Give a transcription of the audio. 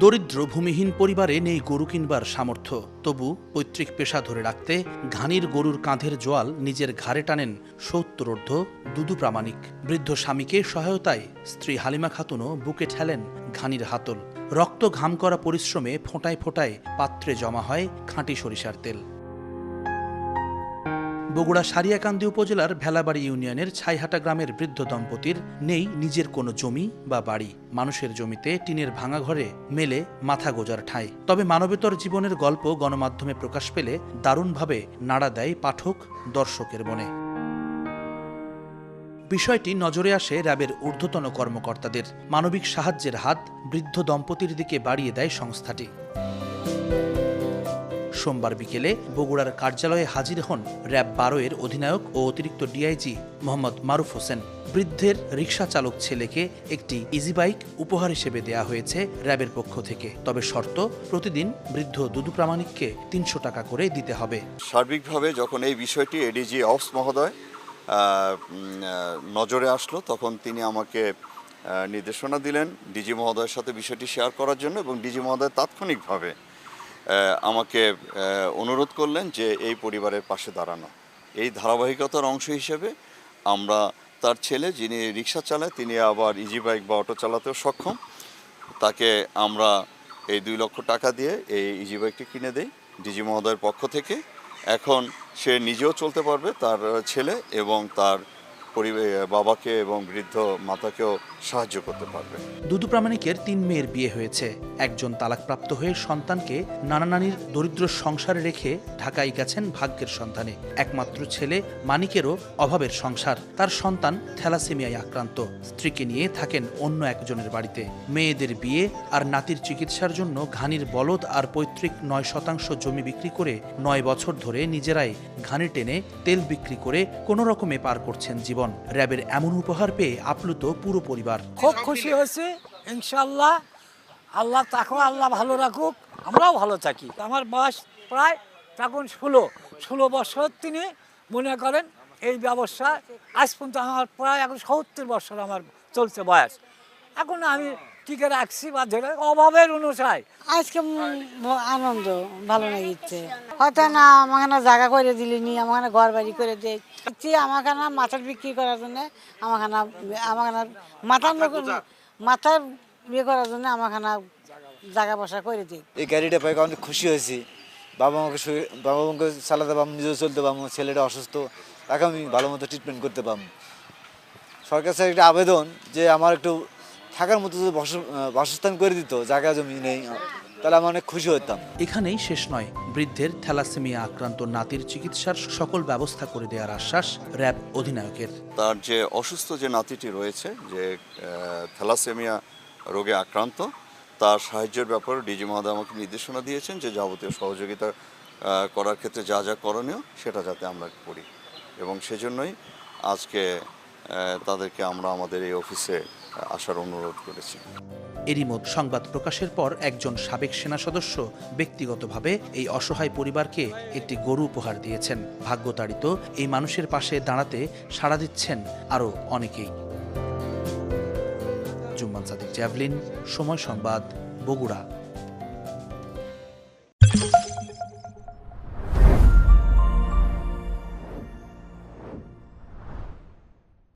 দরিদ্র ভূমিহীন পরিবারে নেই গরু কিনবার সামর্থ্য। তবু পৈতৃক পেশা ধরে রাখতে ঘানির গরুর কাঁধের জোয়াল নিজের ঘাড়ে টানেন সত্তরোর্ধ দুদু প্রামাণিক। বৃদ্ধ স্বামীকে সহায়তায় স্ত্রী হালিমা খাতুনও বুকে ঠেলেন ঘানির হাতল। রক্ত ঘাম করা পরিশ্রমে ফোঁটায় ফোঁটায় পাত্রে জমা হয় খাঁটি সরিষার তেল। বগুড়া সারিয়াকান্দি উপজেলার ভেলাবাড়ি ইউনিয়নের ছাইহাটা গ্রামের বৃদ্ধ দম্পতির নেই নিজের কোনো জমি বা বাড়ি। মানুষের জমিতে টিনের ভাঙা ঘরে মেলে মাথা গোজার ঠাঁই। তবে মানবেতর জীবনের গল্প গণমাধ্যমে প্রকাশ পেলে দারুণভাবে নাড়া দেয় পাঠক দর্শকের মনে। বিষয়টি নজরে আসে র্যাবের ঊর্ধ্বতন কর্মকর্তাদের। মানবিক সাহায্যের হাত বৃদ্ধ দম্পতির দিকে বাড়িয়ে দেয় সংস্থাটি। সোমবার বিকেলে বগুড়ার কার্যালয়ে হাজির হন র্যাব বারো এর অধিনায়ক ও অতিরিক্ত ডিআইজি মোহাম্মদ মারুফ হোসেন। বৃদ্ধের রিকশা চালক ছেলেকে একটি ইজি বাইক উপহার হিসেবে দেয়া হয়েছে র্যাবের পক্ষ থেকে। তবে শর্ত, প্রতিদিন বৃদ্ধ দুদু প্রামাণিককে তিনশো টাকা করে দিতে হবে। সার্বিকভাবে যখন এই বিষয়টি এডিজি অফস মহোদয় নজরে আসলো, তখন তিনি আমাকে নির্দেশনা দিলেন ডিজি মহোদয়ের সাথে বিষয়টি শেয়ার করার জন্য এবং ডিজি মহোদয় তাৎক্ষণিকভাবে আমাকে অনুরোধ করলেন যে এই পরিবারের পাশে দাঁড়ানো। এই ধারাবাহিকতার অংশ হিসেবে আমরা তার ছেলে যিনি রিক্সা চালায়, তিনি আবার ইজি বাইক বা অটো চালাতেও সক্ষম। তাকে আমরা এই দুই লক্ষ টাকা দিয়ে এই ইজি বাইকটি কিনে দেই ডিজি মহোদয়ের পক্ষ থেকে। এখন সে নিজেও চলতে পারবে, তার ছেলে এবং তার বাবাকে এবং বৃদ্ধ মাতাকেও সাহায্য করতে পারবে। দুদু প্রামাণিকের তিন মেয়ের বিয়ে হয়েছে। একজন তালাকপ্রাপ্ত হয়ে সন্তানকে নানা নানির দরিদ্র সংসারে রেখে ঢাকায় গেছেন ভাগ্যের সন্তানে একমাত্র ছেলে মানিকেরও অভাবের সংসার। তার সন্তান থ্যালাসেমিয়ায় আক্রান্ত। স্ত্রীকে নিয়ে থাকেন অন্য একজনের বাড়িতে। মেয়েদের বিয়ে আর নাতির চিকিৎসার জন্য ঘানির বলদ আর পৈতৃক নয় শতাংশ জমি বিক্রি করে নয় বছর ধরে নিজেরাই ঘানি টেনে তেল বিক্রি করে কোনো রকমে পার করছেন জীবন। র্যাবের এমন উপহার পেয়ে আপ্লুত পুরো পরিবার। খুব খুশি হয়েছে ইনশাল্লাহ আল্লাহ তাকেও আল্লাহ ভালো রাখুক, আমরাও ভালো থাকি। আমার বয়স প্রায় তখন ষোলো ষোলো বছর তিনি মনে করেন এই ব্যবসা আজ পর্যন্ত আমার প্রায় এখন সত্তর বছর আমার চলছে বয়স। এখন আমি টিকে রাখছি বা ধরে অভাবের অনুসায়। আজকে আনন্দ ভালো লাগিচ্ছে হয়তো না আমাকে না জায়গা করে দিলিনি আমাকে না ঘর বাড়ি করে দিয়ে দিচ্ছি আমাকে না মাথার বিক্রি করার জন্য আমাকে না আমাকে না মাথার মাথার বিয়ে করার জন্য আমাকে না জায়গা বসা করে দিই এই গাড়িটা পাই অনেক খুশি হয়েছি। বাবা মাকে বাবা মাকে চালাতে পারব নিজেও চলতে পারব ছেলেটা অসুস্থ তাকে আমি ভালো মতো ট্রিটমেন্ট করতে পারব। সরকার স্যার একটা আবেদন যে আমার একটু থাকার মতো যদি বস- বাসস্থান করে দিত জায়গা জমি নেই তাহলে আমি অনেক খুশি হতাম। এখানেই শেষ নয় বৃদ্ধের থ্যালাসেমিয়া আক্রান্ত নাতির চিকিৎসার সকল ব্যবস্থা করে দেওয়ার আশ্বাস র্যাব অধিনায়কের। তার যে অসুস্থ যে নাতিটি রয়েছে যে থ্যালাসেমিয়া রোগে আক্রান্ত তার সাহায্যের ব্যাপারে ডিজি মহোদয় আমাকে নির্দেশনা দিয়েছেন যে যাবতীয় সহযোগিতা করার ক্ষেত্রে যা যা করণীয় সেটা যাতে আমরা করি। এবং সেজন্যই আজকে তাদেরকে আমরা আমাদের এই অফিসে আসার অনুরোধ করেছি। এরই মধ্যে সংবাদ প্রকাশের পর একজন সাবেক সেনা সদস্য ব্যক্তিগতভাবে এই অসহায় পরিবারকে একটি গরু উপহার দিয়েছেন। ভাগ্যতাড়িত এই মানুষের পাশে দাঁড়াতে সাড়া দিচ্ছেন আরও অনেকেই। জুম্মান সাদিক জ্যাভলিন, সময় সংবাদ, বগুড়া।